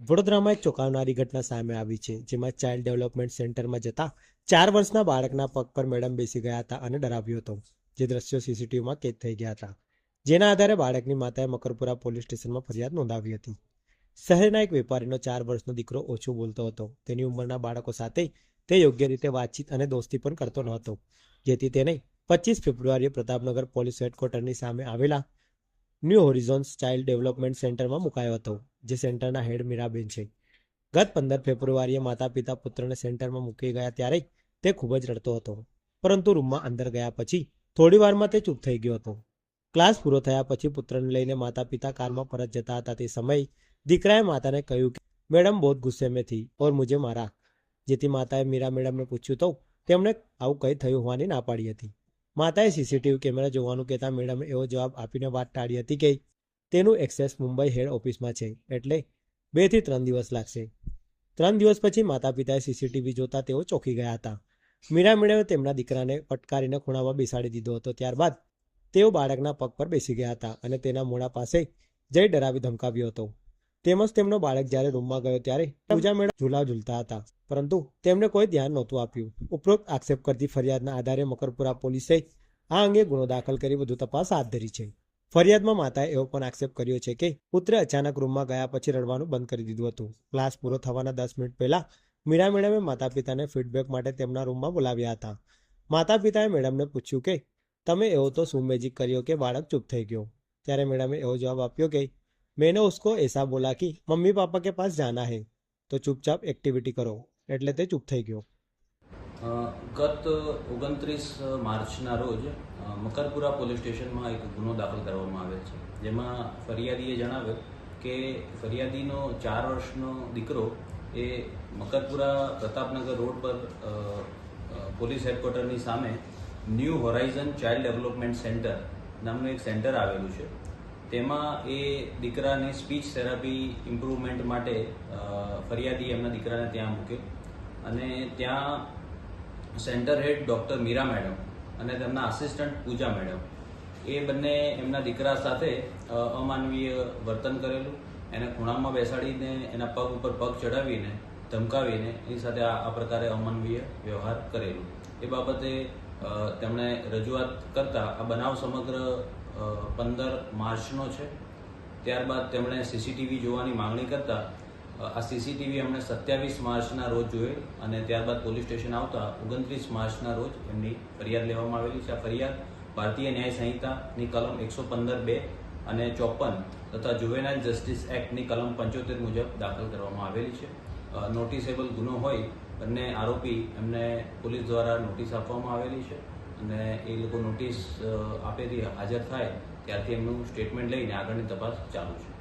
વડોદરામાં એક ચોંકાવનારી ઘટના સામે આવી છે, જેમાં ચાઇલ્ડ ડેવલપમેન્ટ સેન્ટરમાં જતા ચાર વર્ષના બાળકના પગ પર મેડમ બેસી ગયા હતા અને ડરાવ્યો હતો, જે દ્રશ્યો સીસીટીવીમાં કેદ થઈ ગયા હતા. જેના આધારે બાળકની માતાએ મકરપુરા પોલીસ સ્ટેશનમાં ફરિયાદ નોંધાવી હતી. શહેરના એક વેપારીનો ચાર વર્ષનો દીકરો ઓછો બોલતો હતો. તેની ઉંમરના બાળકો સાથે તે યોગ્ય રીતે વાતચીત અને દોસ્તી પણ કરતો ન હતો જેથી તેને પચીસ ફેબ્રુઆરીએ પ્રતાપનગર પોલીસ હેડક્વાર્ટરની સામે આવેલા ન્યૂ હોરિઝોન્સ ચાઇલ્ડ ડેવલપમેન્ટ સેન્ટરમાં મુકાયો હતો, જે સેન્ટરના હેડ મીરાબેન છે. ગત પંદર ફેબ્રુઆરીએ માતા પિતા પુત્રને સેન્ટરમાં મૂકી ગયા ત્યારે તે ખૂબ જ રડતો હતો, પરંતુ રૂમમાં અંદર ગયા પછી થોડી વારમાં તે ચૂપ થઈ ગયો હતો. ક્લાસ પૂરો થયા પછી પુત્રને લઈને માતા પિતા કારમાં પરત જતા હતા તે સમયે દીકરાએ માતાને કહ્યું કે, મેડમ બહુ ગુસ્સે મેં થી, ઓર મુજે મારા. જેથી માતાએ મીરા મેડમને પૂછ્યું તો તેમણે આવું કંઈ થયું હોવાની ના પાડી હતી. માતાએ સીસીટીવી કેમેરા જોવાનું કહેતા મેડમે એવો જવાબ આપીને વાત ટાળી હતી કે તેનું એક્સેસ મુંબઈ હેડ ઓફિસમાં છે, એટલે બેથી ત્રણ દિવસ લાગશે. ત્રણ દિવસ પછી માતા પિતાએ સીસીટીવી જોતા તેઓ ચોંકી ગયા હતા. મીરા મેડમે તેમના દીકરાને પટકારીને ખૂણામાં બેસાડી દીધો હતો, ત્યારબાદ તેઓ બાળકના પગ પર બેસી ગયા હતા અને તેના મોઢા પાસે જઈ ડરાવી ધમકાવ્યો હતો. તેમજ તેમનો બાળક જ્યારે રૂમમાં ગયો ત્યારે પૂજા મેળા ઝૂલા ઝૂલતા હતા. પરંતુ તેમને કોઈ ધ્યાન નહોતું આપ્યું. ઉપરોક્ત આક્ષેપ કરતી ફરિયાદના આધારે મકરપુરા પોલીસે આ અંગે ગુનો દાખલ કરી વધુ તપાસ હાથ ધરી છે. ફરિયાદમાં માતાએ એવો પણ આક્ષેપ કર્યો છે કે પુત્રે અચાનક રૂમમાં ગયા પછી રડવાનું બંધ કરી દીધું હતું. ક્લાસ પૂરો થવાના દસ મિનિટ પહેલા મીરા મેડમે માતા પિતાને ફીડબેક માટે તેમના રૂમમાં બોલાવ્યા હતા. માતા પિતાએ મેડમને પૂછ્યું કે, તમે એવો તો શું મેજિક કર્યો કે બાળક ચૂપ થઈ ગયો? ત્યારે મેડમે એવો જવાબ આપ્યો કે मैंने उसको ऐसा बोला कि मम्मी पापा के पास जाना है तो चुपचाप एक्टिविटी करो એટલે તે ચૂપ થઈ ગયો અ, ગત ઓગણત્રીસ માર્ચના રોજ અ, મકરપુરા પોલીસ સ્ટેશનમાં એક ગુનો દાખલ કરવામાં આવેલ છે જેમાં ફરિયાદીએ જણાવ્યું કે ફરિયાદીનો ચાર વર્ષનો દીકરો એ મકરપુરા પ્રતાપનગર રોડ પર અ, અ, પોલીસ હેડક્વાર્ટરની સામે new horizon child development centre નામનું એક સેન્ટર આવેલું છે તેમાં એ દીકરાને સ્પીચ થેરાપી ઇમ્પ્રુવમેન્ટ માટે ફરિયાદી એમના દીકરાને ત્યાં મૂક્યો અને ત્યાં centre head doctor Meera madam અને તેમના આસિસ્ટન્ટ પૂજા મેડમ એ બંને એમના દીકરા સાથે અમાનવીય વર્તન કરેલું. એને ખૂણામાં બેસાડીને, એના પગ ઉપર પગ ચડાવીને ધમકાવીને, એની સાથે આ પ્રકારે અમાનવીય વ્યવહાર કરેલું. એ બાબતે તેમણે રજૂઆત કરતા આ બનાવ સમગ્ર પંદર માર્ચનો છે. ત્યારબાદ તેમણે સીસીટીવી જોવાની માંગણી કરતા આ સીસીટીવી એમણે સત્યાવીસ માર્ચના રોજ જોઈ અને ત્યારબાદ પોલીસ સ્ટેશન આવતા ઓગણત્રીસ માર્ચના રોજ એમની ફરિયાદ લેવામાં આવેલી છે. આ ફરિયાદ ભારતીય ન્યાય સંહિતાની કલમ એકસો પંદર બે અને ચોપન તથા જુવેનાઇલ જસ્ટિસ એક્ટની કલમ પંચોતેર મુજબ દાખલ કરવામાં આવેલી છે. નોટિસેબલ ગુનો હોય બંને આરોપી એમને પોલીસ દ્વારા નોટિસ આપવામાં આવેલી છે. અને એ લોકો નોટિસ આપેલી, હાજર થાય, ત્યારથી એમનું સ્ટેટમેન્ટ લઈને આગળની તપાસ ચાલુ છે.